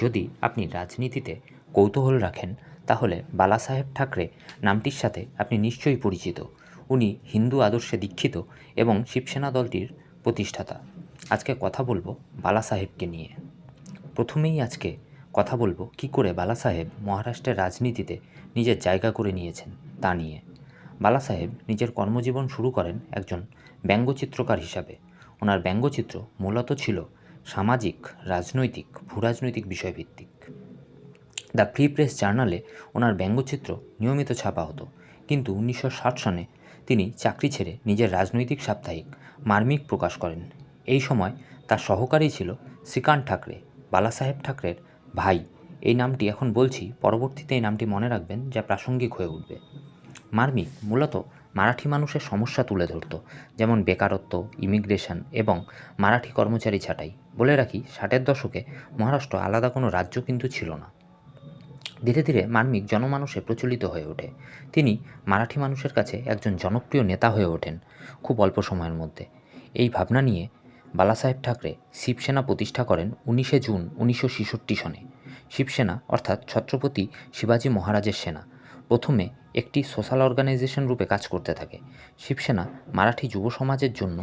যদি আপনি রাজনীতিতে কৌতূহল রাখেন, তাহলে বালাসাহেব ঠাকরে নামটির সাথে আপনি নিশ্চয়ই পরিচিত। উনি হিন্দু আদর্শে দীক্ষিত এবং শিবসেনা দলটির প্রতিষ্ঠাতা। আজকে কথা বলব বালাসাহেবকে নিয়ে। প্রথমেই আজকে কথা বলব কি করে বালাসাহেব মহারাষ্ট্রের রাজনীতিতে নিজের জায়গা করে নিয়েছেন তা নিয়ে। বালাসাহেব নিজের কর্মজীবন শুরু করেন একজন ব্যঙ্গচিত্রকার হিসাবে। ওনার ব্যঙ্গচিত্র মূলত ছিল সামাজিক, রাজনৈতিক, ভূরাজনৈতিক বিষয়ভিত্তিক। দ্য ফ্রি প্রেস জার্নালে ওনার ব্যঙ্গচিত্র নিয়মিত ছাপা হতো। কিন্তু উনিশশো ষাট সনে তিনি চাকরি ছেড়ে নিজের রাজনৈতিক সাপ্তাহিক মার্মিক প্রকাশ করেন। এই সময় তার সহকারী ছিল শ্রীকান্ত ঠাকরে, বালাসাহেব ঠাকরের ভাই। এই নামটি এখন বলছি, পরবর্তীতে এই নামটি মনে রাখবেন যা প্রাসঙ্গিক হয়ে উঠবে। মার্মিক মূলত মারাঠি মানুষের সমস্যা তুলে ধরত, যেমন বেকারত্ব, ইমিগ্রেশন এবং মারাঠি কর্মচারী ছাঁটাই। বলে রাখি, ষাটের দশকে মহারাষ্ট্র আলাদা কোনো রাজ্য কিন্তু ছিল না। ধীরে ধীরে মার্মিক জনমানুষে প্রচলিত হয়ে ওঠে। তিনি মারাঠি মানুষের কাছে একজন জনপ্রিয় নেতা হয়ে ওঠেন খুব অল্প সময়ের মধ্যে। এই ভাবনা নিয়ে বালাসাহেব ঠাকরে শিবসেনা প্রতিষ্ঠা করেন উনিশে জুন উনিশশো ছেষট্টি সনে। শিবসেনা অর্থাৎ ছত্রপতি শিবাজী মহারাজের সেনা। প্রথমে একটি সোশ্যাল অর্গানাইজেশন রূপে কাজ করতে থাকে। শিবসেনা মারাঠি যুব সমাজের জন্য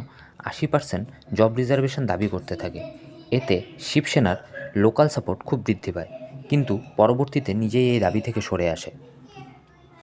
আশি পার্সেন্ট জব রিজার্ভেশন দাবি করতে থাকে। এতে শিবসেনার লোকাল সাপোর্ট খুব বৃদ্ধি পায়। কিন্তু পরবর্তীতে নিজেই এই দাবি থেকে সরে আসে।